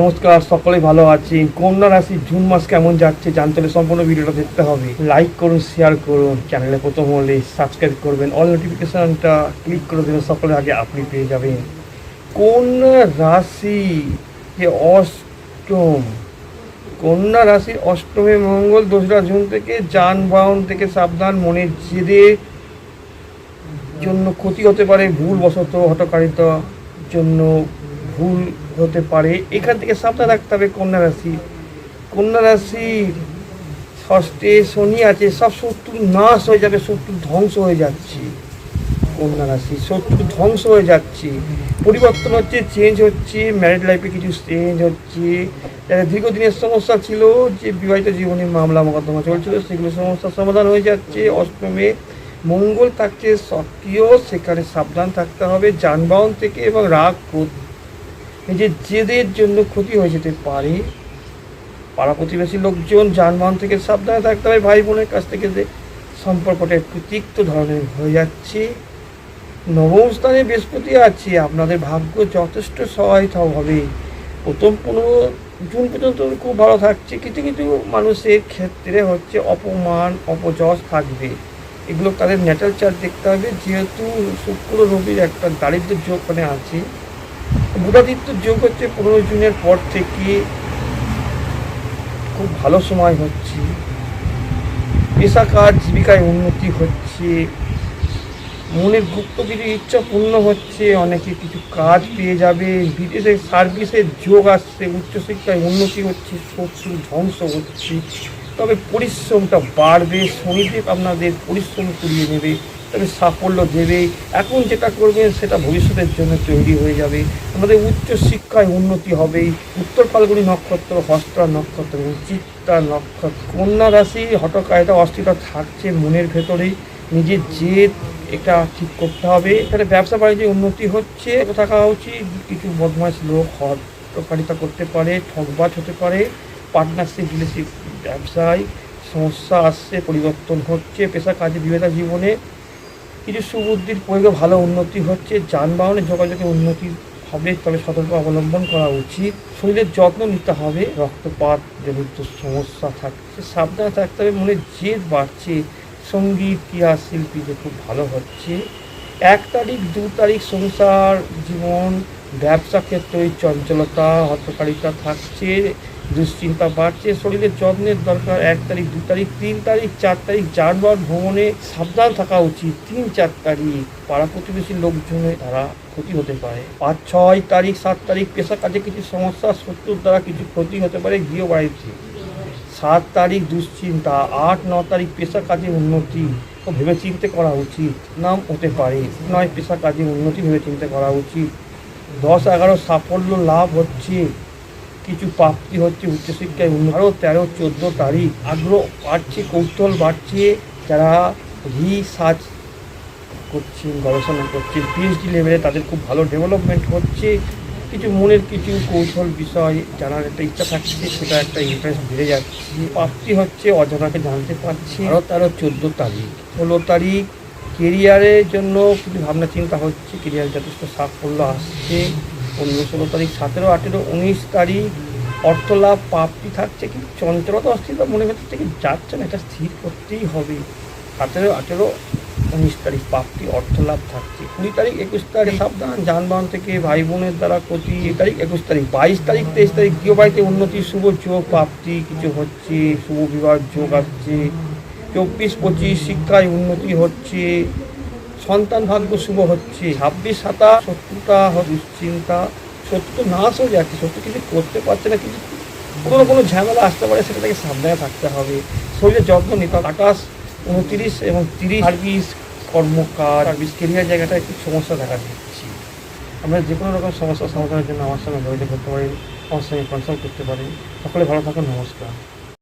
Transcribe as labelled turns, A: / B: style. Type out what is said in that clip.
A: নমস্কার সকলে ভালো আছি কন্যা রাশি জুন মাস কেমন যাচ্ছে জানতে হলে সম্পূর্ণ ভিডিওটা দেখতে হবে। লাইক করুন শেয়ার করুন চ্যানেলে প্রথম হলে সাবস্ক্রাইব করবেন। অল নোটিফিকেশনটা ক্লিক করে দেবেন, সকলে আগে আপনি পেয়ে যাবেন। কন্যা রাশি যে অষ্টম। কন্যা রাশি অষ্টমে মঙ্গল, দোসরা জুন থেকে যানবাহন থেকে সাবধান, মনের জেদে জন্য ক্ষতি হতে পারে ভুল বশত হটকারিতার জন্য ভুল হতে পারে। এখান থেকে সাবধান রাখতে হবে কন্যা রাশি। কন্যা রাশির ষষ্ঠে শনি আছে, সব শত্রু নাশ হয়ে যাবে, শত্রু ধ্বংস হয়ে যাচ্ছে। কন্যা রাশি শত্রু ধ্বংস হয়ে যাচ্ছে। পরিবর্তন হচ্ছে চেঞ্জ হচ্ছে ম্যারিড লাইফে কিছু চেঞ্জ হচ্ছে। যাদের দীর্ঘদিনের সমস্যা ছিল, যে বিবাহিত জীবনে মামলা মোকদ্দমা চলছিল, সেগুলো সমস্যার সমাধান হয়ে যাচ্ছে। অষ্টমে মঙ্গল থাকছে, সক্রিয়, সেখানে সাবধান থাকতে হবে। যানবাহন থেকে এবং রাগ ক্রোধ নিজের জেদের জন্য ক্ষতি হয়ে যেতে পারে? পাড়া প্রতিবেশী লোকজন যানবাহন থেকে সাবধানে থাকতে হবে। ভাই বোনের কাছ থেকে যে সম্পর্কটা একটু তিক্ত ধরনের হয়ে যাচ্ছে। নবম স্থানে বৃহস্পতি আছে। আপনাদের ভাগ্য যথেষ্ট সহায়তা হবে। প্রথম পনেরো জুন পর্যন্ত খুব ভালো থাকছে। কিছু কিছু মানুষের ক্ষেত্রে হচ্ছে অপমান, অপযশ থাকবে। এগুলো তাদের ন্যাটাল চার্ট দেখতে হবে। যেহেতু শুক্র, রবির একটা দারিদ্র যোগ ওখানে আছে। বুধাদিত্য যোগ হচ্ছে পনেরো জুনের পর থেকে খুব ভালো সময় হচ্ছে। পেশা কাজ জীবিকায় উন্নতি হচ্ছে। মনের গুপ্ত কিছু ইচ্ছা পূর্ণ হচ্ছে। অনেকে কিছু কাজ পেয়ে যাবে। বিদেশে সার্ভিসের যোগ আসছে। উচ্চশিক্ষায় উন্নতি হচ্ছে। শত্রু ধ্বংস হচ্ছে। তবে পরিশ্রমটা বাড়বে। শনিদেব আপনাদের পরিশ্রম করিয়ে নেবে। তবে সাফল্য দেবে। এখন যেটা করবেন, সেটা ভবিষ্যতের জন্য তৈরি হয়ে যাবে। আমাদের উচ্চ শিক্ষায় উন্নতি হবে। উত্তর ফাল্গুনি নক্ষত্র, হস্তা নক্ষত্র চিত্তা নক্ষত্র, কন্যা রাশি হটকায়তা অস্থিরতা থাকছে মনের ভেতরে। নিজের জেদ, এটা ঠিক করতে হবে। এখানে ব্যবসা বাণিজ্যে উন্নতি হচ্ছে থাকা উচিত, কিছু বদমাস লোক হটকারিতা করতে পারে, ঠকবাজ হতে পারে। পার্টনারশিপ রিলেশিপ ব্যবসায় সমস্যা আসছে, পরিবর্তন হচ্ছে পেশা কাজে বিবেতা জীবনে। কিছু সুবুদ্ধির প্রয়োগে ভালো উন্নতি হচ্ছে যানবাহনের যোগাযোগে উন্নতি হবে, তবে সতর্ক অবলম্বন করা উচিত। শরীরের যত্ন নিতে হবে, রক্তপাত, জনিত সমস্যা থাকছে, সাবধানে থাকতে হবে মনে জেদ বাড়ছে। সংগীত ক্রিয়া শিল্পী যে খুব ভালো হচ্ছে। এক তারিখ, দু তারিখ সংসার, জীবন, ব্যবসা ক্ষেত্রে চঞ্চলতা হতকারিতা থাকছে। দুশ্চিন্তা বাড়ছে শরীরের যত্নের দরকার, এক তারিখ, দু তারিখ, তিন তারিখ, চার তারিখ, যানবাহন, ভ্রমণে সাবধান থাকা উচিত। তিন, চার তারিখ, পাড়া প্রতিবেশী লোকজনের দ্বারা ক্ষতি হতে পারে। পাঁচ, ছয় তারিখ, সাত তারিখ পেশা কাজে কিছু সমস্যা, শত্রুর দ্বারা কিছু ক্ষতি হতে পারে গৃহবাড়িতে সাত তারিখ, দুশ্চিন্তা। আট, ন তারিখ পেশা কাজে উন্নতি। ও ভেবে চিন্তে করা উচিত নাম হতে পারে। নয় পেশা কাজে উন্নতি ভেবে চিন্তে করা উচিত। দশ, এগারো, সাফল্য লাভ হচ্ছে। কিছু প্রাপ্তি হচ্ছে উচ্চশিক্ষায় উন্নতি। আরও তেরো, চোদ্দ তারিখ। আগ্রহ বাড়ছে, কৌতূহল বাড়ছে। যারা রিসার্চ করছেন, গবেষণা করছেন পিএইচডি লেভেলে তাদের খুব ভালো ডেভেলপমেন্ট হচ্ছে। কিছু মনের কিছু কৌশল বিষয় জানার একটা ইচ্ছা থাকছে, সেটা একটা ইন্টারেস্ট বেড়ে যাচ্ছে। প্রাপ্তি হচ্ছে অজানাকে জানতে পারছি। আরও তেরো, চোদ্দ তারিখ। ষোলো তারিখ কেরিয়ারের জন্য কিছু ভাবনা, চিন্তা হচ্ছে। কেরিয়ার যথেষ্ট সাফল্য আসছে। পনেরো ষোলো তারিখ, সতেরো, আঠেরো, উনিশ তারিখ অর্থ লাভ প্রাপ্তি থাকছে কিন্তু চঞ্চলতা অস্থিরতা মনে ভেতর থেকে যাচ্ছে না, এটা স্থির করতেই হবে। সতেরো, আঠেরো, উনিশ তারিখ প্রাপ্তি অর্থ লাভ থাকছে। কুড়ি তারিখ, একুশ তারিখ, সাবধান, যানবাহন থেকে ভাই বোনের দ্বারা ক্ষতি এই তারিখ, একুশ তারিখ, বাইশ তারিখ, তেইশ তারিখ গৃহবাড়িতে উন্নতি, শুভ যোগ প্রাপ্তি, কিছু হচ্ছে, শুভ বিবাহ যোগ আসছে, চব্বিশ, পঁচিশ, শিক্ষায় উন্নতি হচ্ছে সন্তান ভাগ্য শুভ হচ্ছে। ছাব্বিশ, সাতাশ, শত্রুতা, দুশ্চিন্তা, শত্রু নাশ হয়ে যাচ্ছে শত্রু কিছু করতে পারছে না, কিছু কোনো কোনো ঝামেলা আসতে পারে, সেটা থেকে সাবধানে থাকতে হবে। শরীরের যত্ন নিতে আকাশ উনতিরিশ এবং তিরিশ সার্ভিস কর্মকার। সার্ভিস কেরিয়ার জায়গাটা একটু সমস্যা দেখা দিচ্ছি। আমরা যে কোনো রকম সমস্যার সমাধানের জন্য আমার সঙ্গে যোগাযোগ করতে পারেন। আমার সঙ্গে কনসাল্ট করতে পারেন। সকলে ভালো থাকুন। নমস্কার।